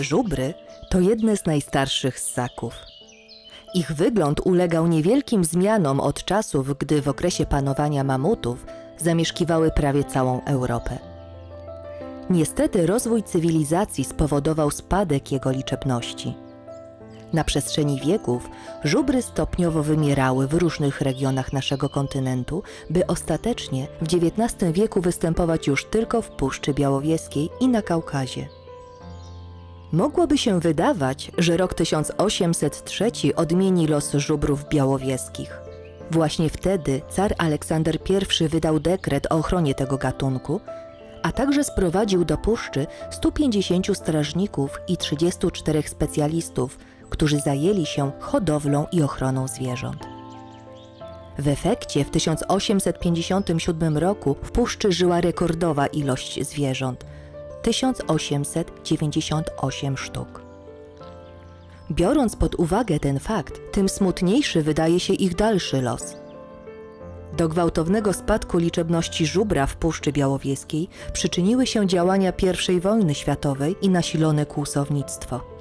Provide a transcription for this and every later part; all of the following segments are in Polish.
Żubry to jedne z najstarszych ssaków. Ich wygląd ulegał niewielkim zmianom od czasów, gdy w okresie panowania mamutów zamieszkiwały prawie całą Europę. Niestety rozwój cywilizacji spowodował spadek jego liczebności. Na przestrzeni wieków żubry stopniowo wymierały w różnych regionach naszego kontynentu, by ostatecznie w XIX wieku występować już tylko w Puszczy Białowieskiej i na Kaukazie. Mogłoby się wydawać, że rok 1803 odmieni los żubrów białowieskich. Właśnie wtedy car Aleksander I wydał dekret o ochronie tego gatunku, a także sprowadził do puszczy 150 strażników i 34 specjalistów, którzy zajęli się hodowlą i ochroną zwierząt. W efekcie w 1857 roku w puszczy żyła rekordowa ilość zwierząt 1898 sztuk. Biorąc pod uwagę ten fakt, tym smutniejszy wydaje się ich dalszy los. Do gwałtownego spadku liczebności żubra w Puszczy Białowieskiej przyczyniły się działania I wojny światowej i nasilone kłusownictwo.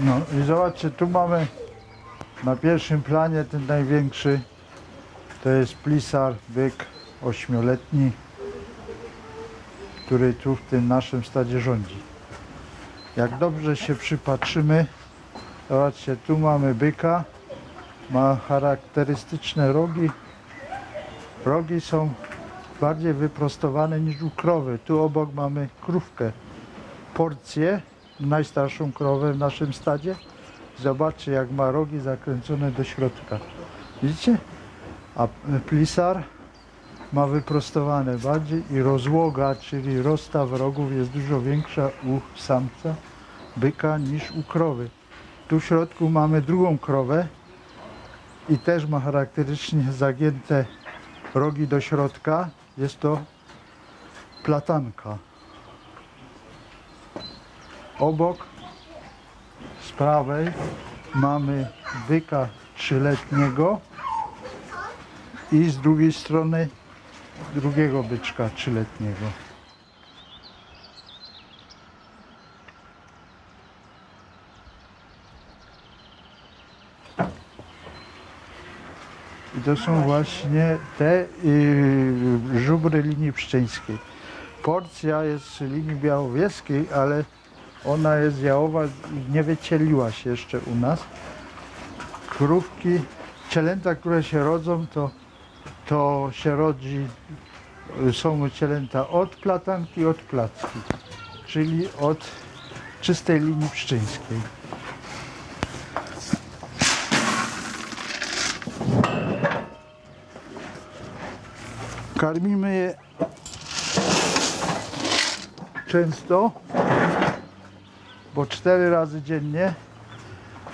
No i zobaczcie, tu mamy na pierwszym planie ten największy. To jest plisar, byk ośmioletni, który tu w tym naszym stadzie rządzi. Jak dobrze się przypatrzymy, zobaczcie, tu mamy byka, ma charakterystyczne rogi. Rogi są bardziej wyprostowane niż u krowy. Tu obok mamy krówkę, porcję, najstarszą krowę w naszym stadzie. Zobaczcie, jak ma rogi zakręcone do środka. Widzicie? A plisar ma wyprostowane bardziej i rozłoga, czyli rozstaw rogów jest dużo większa u samca byka niż u krowy. Tu w środku mamy drugą krowę i też ma charakterystycznie zagięte rogi do środka. Jest to platanka. Obok z prawej mamy byka trzyletniego i z drugiej strony drugiego byczka trzyletniego. I to są właśnie te y, żubry linii pszczeńskiej. Porcja jest linii białowieskiej, ale ona jest jałowa i nie wycieliła się jeszcze u nas. Krówki, cielęta, które się rodzą, to, to się rodzi, są cielęta od platanki, od placki, czyli od czystej linii pszczyńskiej. Karmimy je często, bo cztery razy dziennie,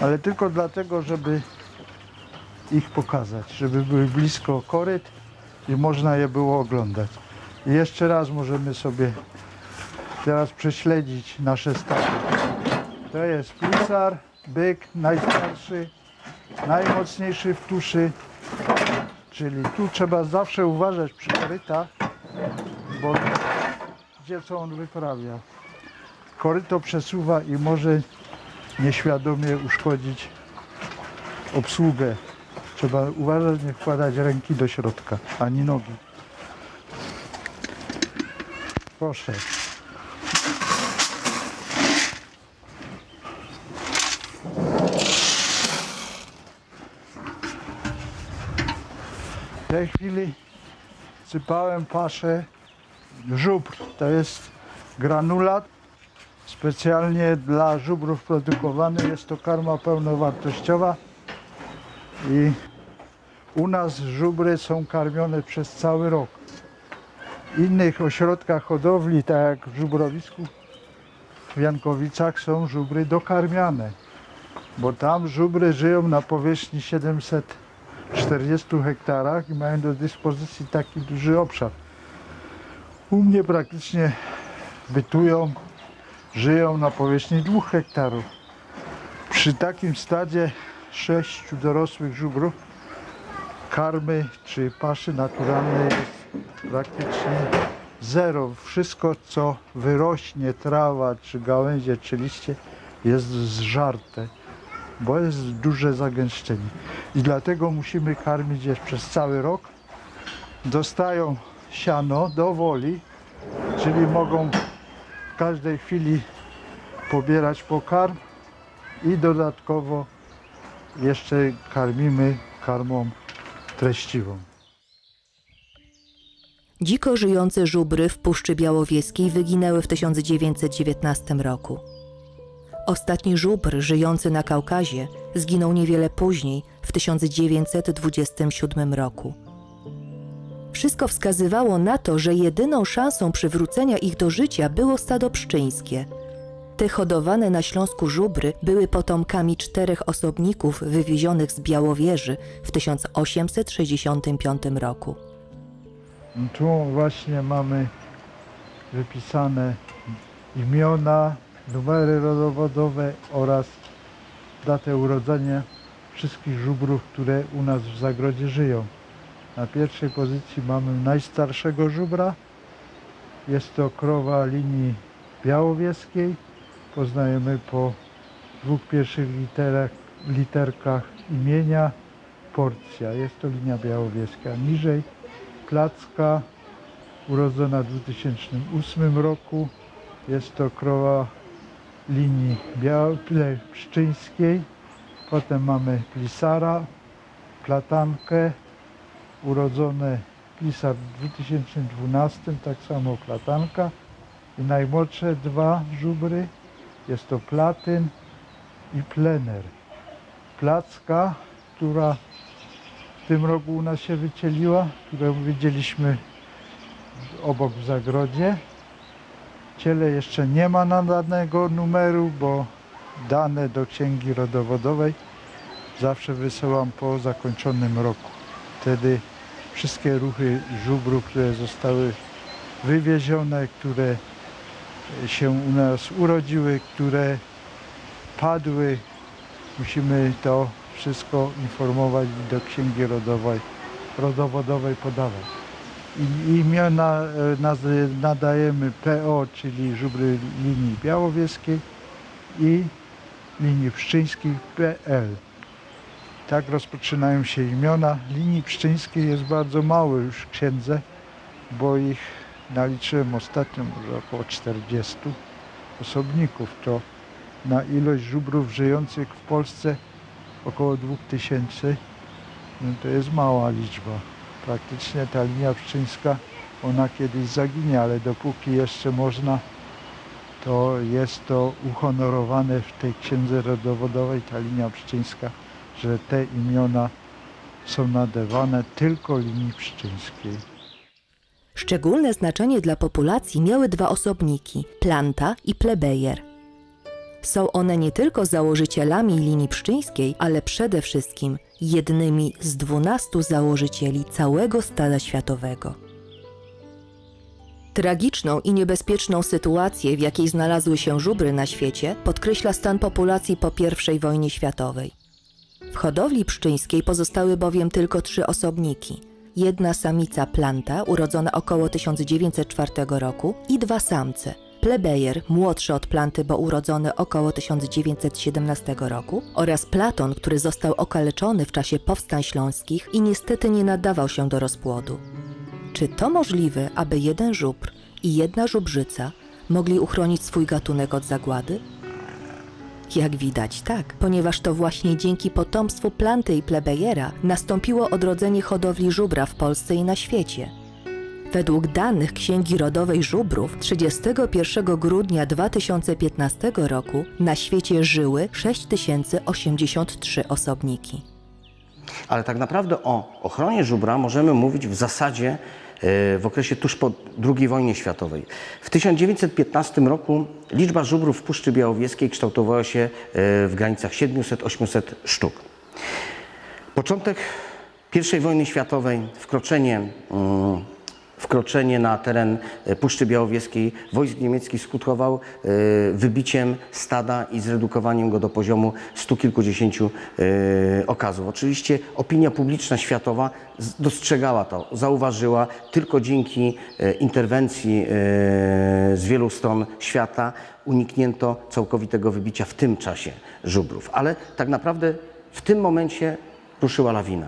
ale tylko dlatego, żeby ich pokazać, żeby były blisko koryt i można je było oglądać. I jeszcze raz możemy sobie teraz prześledzić nasze stado. To jest plisar, byk, najstarszy, najmocniejszy w tuszy, czyli tu trzeba zawsze uważać przy korytach, bo gdzie co on wyprawia koryto przesuwa i może nieświadomie uszkodzić obsługę. Trzeba uważać, nie wkładać ręki do środka, ani nogi. Proszę. W tej chwili sypałem paszę żubr. To jest granulat specjalnie dla żubrów produkowany. Jest to karma pełnowartościowa i U nas żubry są karmione przez cały rok. W innych ośrodkach hodowli, tak jak w żubrowisku w Jankowicach są żubry dokarmiane, bo tam żubry żyją na powierzchni 740 hektarach i mają do dyspozycji taki duży obszar. U mnie praktycznie bytują, żyją na powierzchni 2 hektarów. Przy takim stadzie sześciu dorosłych żubrów karmy czy paszy naturalnej jest praktycznie zero. Wszystko co wyrośnie, trawa czy gałęzie czy liście jest zżarte, bo jest duże zagęszczenie. I dlatego musimy karmić je przez cały rok. Dostają siano do woli, czyli mogą w każdej chwili pobierać pokarm i dodatkowo jeszcze karmimy karmą treściwą. Dziko żyjące żubry w Puszczy Białowieskiej wyginęły w 1919 roku. Ostatni żubr żyjący na Kaukazie zginął niewiele później, w 1927 roku. Wszystko wskazywało na to, że jedyną szansą przywrócenia ich do życia było stado pszczyńskie. Te hodowane na Śląsku żubry były potomkami czterech osobników wywiezionych z Białowieży w 1865 roku. Tu właśnie mamy wypisane imiona, numery rodowodowe oraz datę urodzenia wszystkich żubrów, które u nas w zagrodzie żyją. Na pierwszej pozycji mamy najstarszego żubra. Jest to krowa linii białowieskiej. Poznajemy po dwóch pierwszych literkach imienia porcja. Jest to linia białowieska. Niżej Klacka, urodzona w 2008 roku. Jest to krowa linii pszczyńskiej. Potem mamy Plisara, Klatankę, urodzone Plisar w 2012, tak samo Klatanka. I najmłodsze dwa żubry, jest to Platyn i Plener. Placka, która w tym roku u nas się wycieliła, którą widzieliśmy obok w zagrodzie. Ciele jeszcze nie ma nadanego numeru, bo dane do księgi rodowodowej zawsze wysyłam po zakończonym roku. Wtedy wszystkie ruchy żubrów, które zostały wywiezione, które się u nas urodziły, które padły, musimy to wszystko informować i do księgi rodowej, rodowodowej podawać. I, imiona e, nadajemy PO, czyli żubry linii białowieskiej i linii pszczyńskiej PL. Tak rozpoczynają się imiona. Linii pszczyńskiej jest bardzo mało już w księdze, bo ich naliczyłem ostatnio może około 40 osobników. To na ilość żubrów żyjących w Polsce około 2000, no to jest mała liczba. Praktycznie ta linia pszczyńska, ona kiedyś zaginie, ale dopóki jeszcze można, to jest to uhonorowane w tej księdze rodowodowej, ta linia pszczyńska, że te imiona są nadawane tylko linii pszczyńskiej. Szczególne znaczenie dla populacji miały dwa osobniki planta i plebejer. Są one nie tylko założycielami linii pszczyńskiej, ale przede wszystkim jednymi z dwunastu założycieli całego stada światowego. Tragiczną i niebezpieczną sytuację, w jakiej znalazły się żubry na świecie, podkreśla stan populacji po I wojnie światowej. W hodowli pszczyńskiej pozostały bowiem tylko trzy osobniki. Jedna samica planta, urodzona około 1904 roku i dwa samce. Plebejer, młodszy od planty, bo urodzony około 1917 roku oraz Platon, który został okaleczony w czasie powstań śląskich i niestety nie nadawał się do rozpłodu. Czy to możliwe, aby jeden żubr i jedna żubrzyca mogli uchronić swój gatunek od zagłady? Jak widać, tak, ponieważ to właśnie dzięki potomstwu planty i plebejera nastąpiło odrodzenie hodowli żubra w Polsce i na świecie. Według danych Księgi Rodowej Żubrów 31 grudnia 2015 roku na świecie żyły 6083 osobniki. Ale tak naprawdę o ochronie żubra możemy mówić w zasadzie w okresie tuż po II wojnie światowej. W 1915 roku liczba żubrów w Puszczy Białowieskiej kształtowała się e, w granicach 700-800 sztuk. Początek I wojny światowej, wkroczenie, mm, wkroczenie na teren e, Puszczy Białowieskiej wojsk niemieckich skutkował e, wybiciem stada i zredukowaniem go do poziomu stu kilkudziesięciu e, okazów. Oczywiście opinia publiczna światowa dostrzegała to, zauważyła. Tylko dzięki interwencji z wielu stron świata uniknięto całkowitego wybicia w tym czasie żubrów. Ale tak naprawdę w tym momencie ruszyła lawina.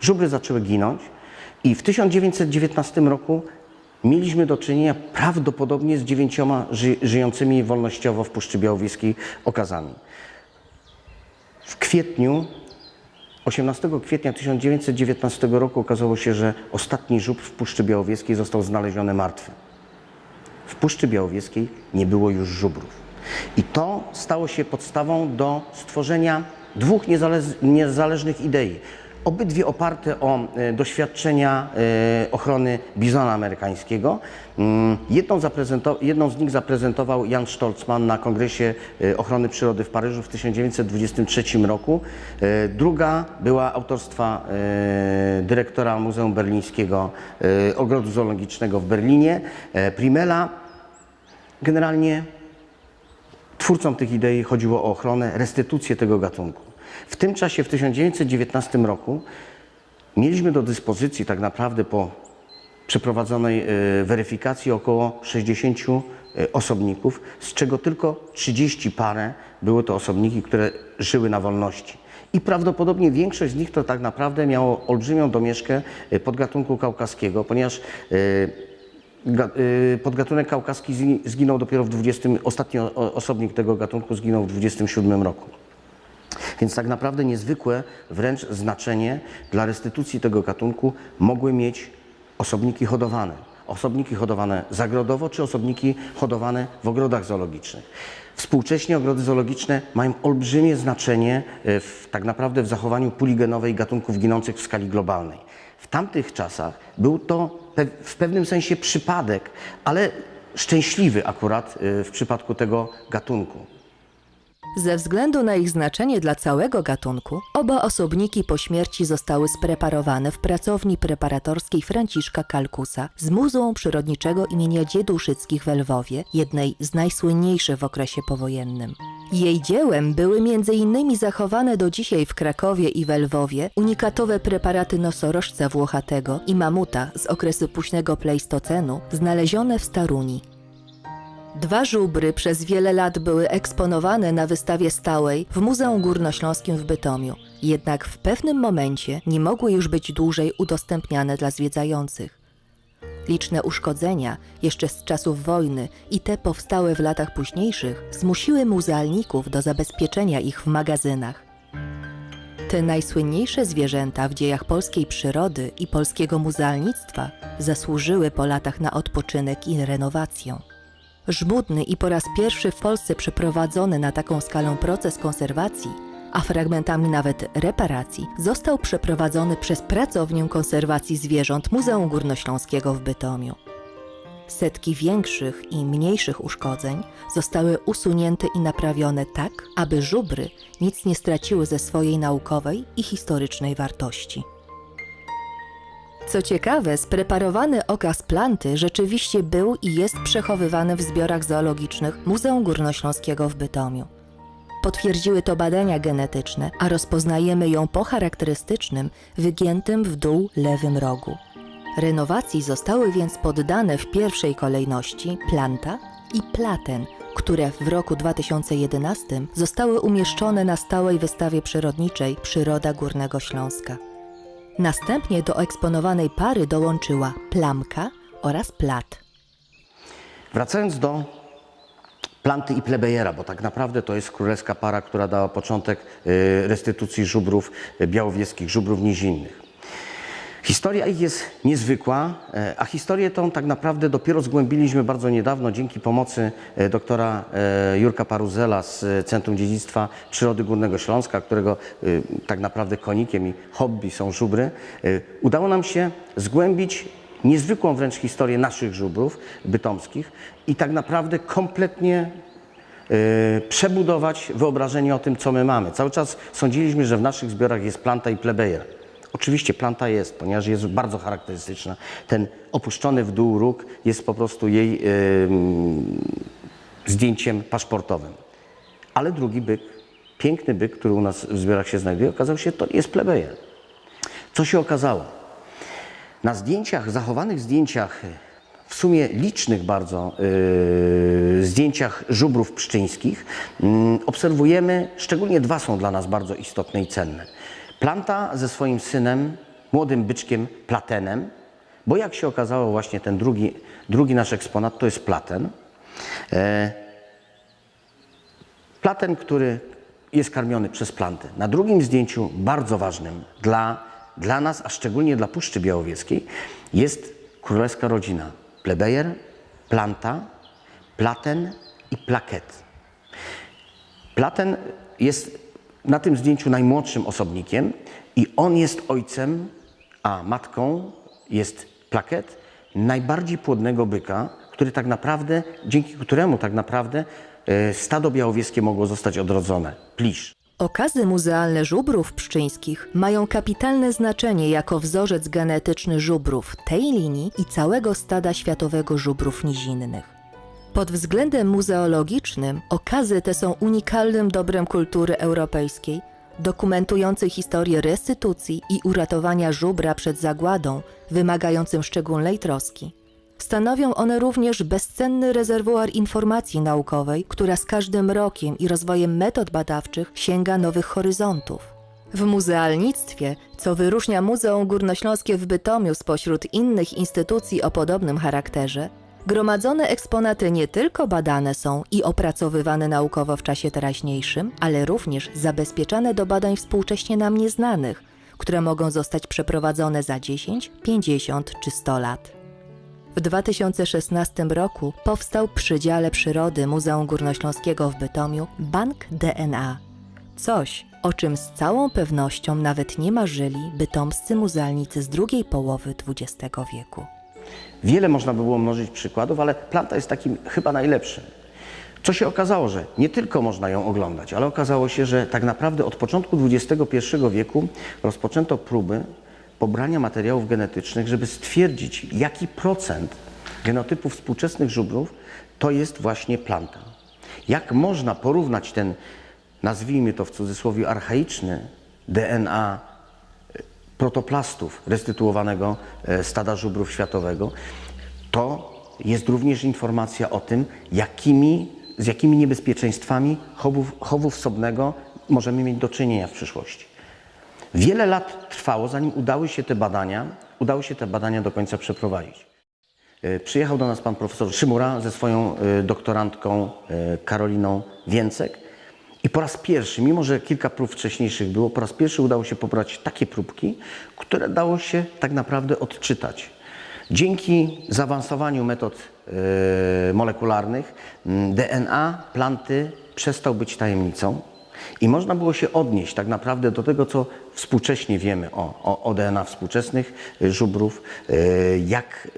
Żubry zaczęły ginąć i w 1919 roku mieliśmy do czynienia prawdopodobnie z dziewięcioma ży żyjącymi wolnościowo w Puszczy Białowieskiej okazami. W kwietniu, 18 kwietnia 1919 roku okazało się, że ostatni żubr w Puszczy Białowieskiej został znaleziony martwy. W Puszczy Białowieskiej nie było już żubrów. I to stało się podstawą do stworzenia dwóch niezale- niezależnych idei. Obydwie oparte o e, doświadczenia e, ochrony bizona amerykańskiego. Mm, Jedną, jedną z nich zaprezentował Jan Stolzmann na Kongresie e, Ochrony Przyrody w Paryżu w 1923 roku. Druga była autorstwa dyrektora Muzeum Berlińskiego Ogrodu Zoologicznego w Berlinie, Primela. Generalnie twórcom tych idei chodziło o ochronę, restytucję tego gatunku. W tym czasie, w 1919 roku, mieliśmy do dyspozycji tak naprawdę po przeprowadzonej e, weryfikacji około 60 e, osobników, z czego tylko 30 parę były to osobniki, które żyły na wolności. I prawdopodobnie większość z nich to tak naprawdę miało olbrzymią domieszkę e, podgatunku kaukaskiego, ponieważ Podgatunek kaukaski zgi- zginął dopiero w 20, ostatni osobnik tego gatunku zginął w 27 roku. Więc tak naprawdę niezwykłe wręcz znaczenie dla restytucji tego gatunku mogły mieć osobniki hodowane. Osobniki hodowane zagrodowo czy osobniki hodowane w ogrodach zoologicznych. Współcześnie ogrody zoologiczne mają olbrzymie znaczenie e, w, tak naprawdę w zachowaniu puli genowej gatunków ginących w skali globalnej. W tamtych czasach był to w pewnym sensie przypadek, ale szczęśliwy akurat e, w przypadku tego gatunku. Ze względu na ich znaczenie dla całego gatunku, oba osobniki po śmierci zostały spreparowane w pracowni preparatorskiej Franciszka Kalkusa z Muzeum Przyrodniczego imienia Dzieduszyckich w Lwowie, jednej z najsłynniejszych w okresie powojennym. Jej dziełem były m.in. zachowane do dzisiaj w Krakowie i w Lwowie unikatowe preparaty nosorożca włochatego i mamuta z okresu późnego pleistocenu znalezione w Staruni. Dwa żubry przez wiele lat były eksponowane na wystawie stałej w Muzeum Górnośląskim w Bytomiu, jednak w pewnym momencie nie mogły już być dłużej udostępniane dla zwiedzających. Liczne uszkodzenia, jeszcze z czasów wojny i te powstałe w latach późniejszych, zmusiły muzealników do zabezpieczenia ich w magazynach. Te najsłynniejsze zwierzęta w dziejach polskiej przyrody i polskiego muzealnictwa zasłużyły po latach na odpoczynek i renowację. Żmudny i po raz pierwszy w Polsce przeprowadzony na taką skalę proces konserwacji, a fragmentami nawet reparacji, został przeprowadzony przez Pracownię Konserwacji Zwierząt Muzeum Górnośląskiego w Bytomiu. Setki większych i mniejszych uszkodzeń zostały usunięte i naprawione tak, aby żubry nic nie straciły ze swojej naukowej i historycznej wartości. Co ciekawe, spreparowany okaz planty rzeczywiście był i jest przechowywany w zbiorach zoologicznych Muzeum Górnośląskiego w Bytomiu. Potwierdziły to badania genetyczne, a rozpoznajemy ją po charakterystycznym, wygiętym w dół lewym rogu. Renowacji zostały więc poddane w pierwszej kolejności planta i platen, które w roku 2011 zostały umieszczone na stałej wystawie przyrodniczej Przyroda Górnego Śląska. Następnie do eksponowanej pary dołączyła plamka oraz plat. Wracając do planty i plebejera, bo tak naprawdę to jest królewska para, która dała początek y, restytucji żubrów y, białowieskich, żubrów nizinnych. Historia ich jest niezwykła, e, a historię tą tak naprawdę dopiero zgłębiliśmy bardzo niedawno dzięki pomocy e, doktora e, Jurka Paruzela z Centrum Dziedzictwa Przyrody Górnego Śląska, którego tak naprawdę konikiem i hobby są żubry. Udało nam się zgłębić niezwykłą wręcz historię naszych żubrów bytomskich i tak naprawdę kompletnie przebudować wyobrażenie o tym, co my mamy. Cały czas sądziliśmy, że w naszych zbiorach jest planta i plebejer. Oczywiście planta jest, ponieważ jest bardzo charakterystyczna. Ten opuszczony w dół róg jest po prostu jej ym, zdjęciem paszportowym. Ale drugi byk, piękny byk, który u nas w zbiorach się znajduje, okazał się, to jest plebejer. Co się okazało? Na zdjęciach, zachowanych zdjęciach, w sumie licznych bardzo yy, zdjęciach żubrów pszczyńskich, yy, obserwujemy, szczególnie dwa są dla nas bardzo istotne i cenne. Planta ze swoim synem, młodym byczkiem Platenem, bo jak się okazało właśnie ten drugi, drugi nasz eksponat to jest Platen. E, Platen, który jest karmiony przez plantę. Na drugim zdjęciu, bardzo ważnym dla, dla nas, a szczególnie dla Puszczy Białowieskiej, jest królewska rodzina. Plebejer, planta, platen i plaket. Platen jest na tym zdjęciu najmłodszym osobnikiem i on jest ojcem, a matką jest plaket najbardziej płodnego byka, który tak naprawdę, dzięki któremu tak naprawdę e, stado białowieskie mogło zostać odrodzone. Plisz. Okazy muzealne żubrów pszczyńskich mają kapitalne znaczenie jako wzorzec genetyczny żubrów tej linii i całego stada światowego żubrów nizinnych. Pod względem muzeologicznym okazy te są unikalnym dobrem kultury europejskiej, dokumentujący historię restytucji i uratowania żubra przed zagładą, wymagającym szczególnej troski. Stanowią one również bezcenny rezerwuar informacji naukowej, która z każdym rokiem i rozwojem metod badawczych sięga nowych horyzontów. W muzealnictwie, co wyróżnia Muzeum Górnośląskie w Bytomiu spośród innych instytucji o podobnym charakterze, gromadzone eksponaty nie tylko badane są i opracowywane naukowo w czasie teraźniejszym, ale również zabezpieczane do badań współcześnie nam nieznanych, które mogą zostać przeprowadzone za 10, 50 czy 100 lat. W 2016 roku powstał przy dziale przyrody Muzeum Górnośląskiego w Bytomiu Bank DNA. Coś, o czym z całą pewnością nawet nie marzyli bytomscy muzealnicy z drugiej połowy XX wieku. Wiele można by było mnożyć przykładów, ale planta jest takim chyba najlepszym. Co się okazało, że nie tylko można ją oglądać, ale okazało się, że tak naprawdę od początku XXI wieku rozpoczęto próby pobrania materiałów genetycznych, żeby stwierdzić, jaki procent genotypów współczesnych żubrów to jest właśnie planta. Jak można porównać ten, nazwijmy to w cudzysłowie, archaiczny DNA protoplastów restytuowanego e, stada żubrów światowego, to jest również informacja o tym, jakimi, z jakimi niebezpieczeństwami chowów, chowów sobnego możemy mieć do czynienia w przyszłości. Wiele lat trwało, zanim udały się te badania, udały się te badania do końca przeprowadzić. E, Przyjechał do nas pan profesor Szymura ze swoją e, doktorantką Karoliną Więcek i po raz pierwszy, mimo że kilka prób wcześniejszych było, po raz pierwszy udało się pobrać takie próbki, które dało się tak naprawdę odczytać. Dzięki zaawansowaniu metod e, molekularnych DNA planty przestał być tajemnicą i można było się odnieść tak naprawdę do tego, co współcześnie wiemy o, o, o DNA współczesnych e, żubrów, e, jak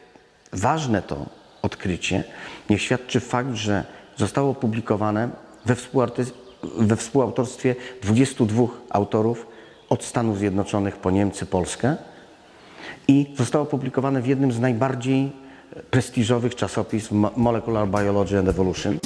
ważne to odkrycie niech świadczy fakt, że zostało opublikowane we, współarty- we współautorstwie 22 autorów od Stanów Zjednoczonych po Niemcy, Polskę i zostało opublikowane w jednym z najbardziej prestiżowych czasopism Mo- Molecular Biology and Evolution.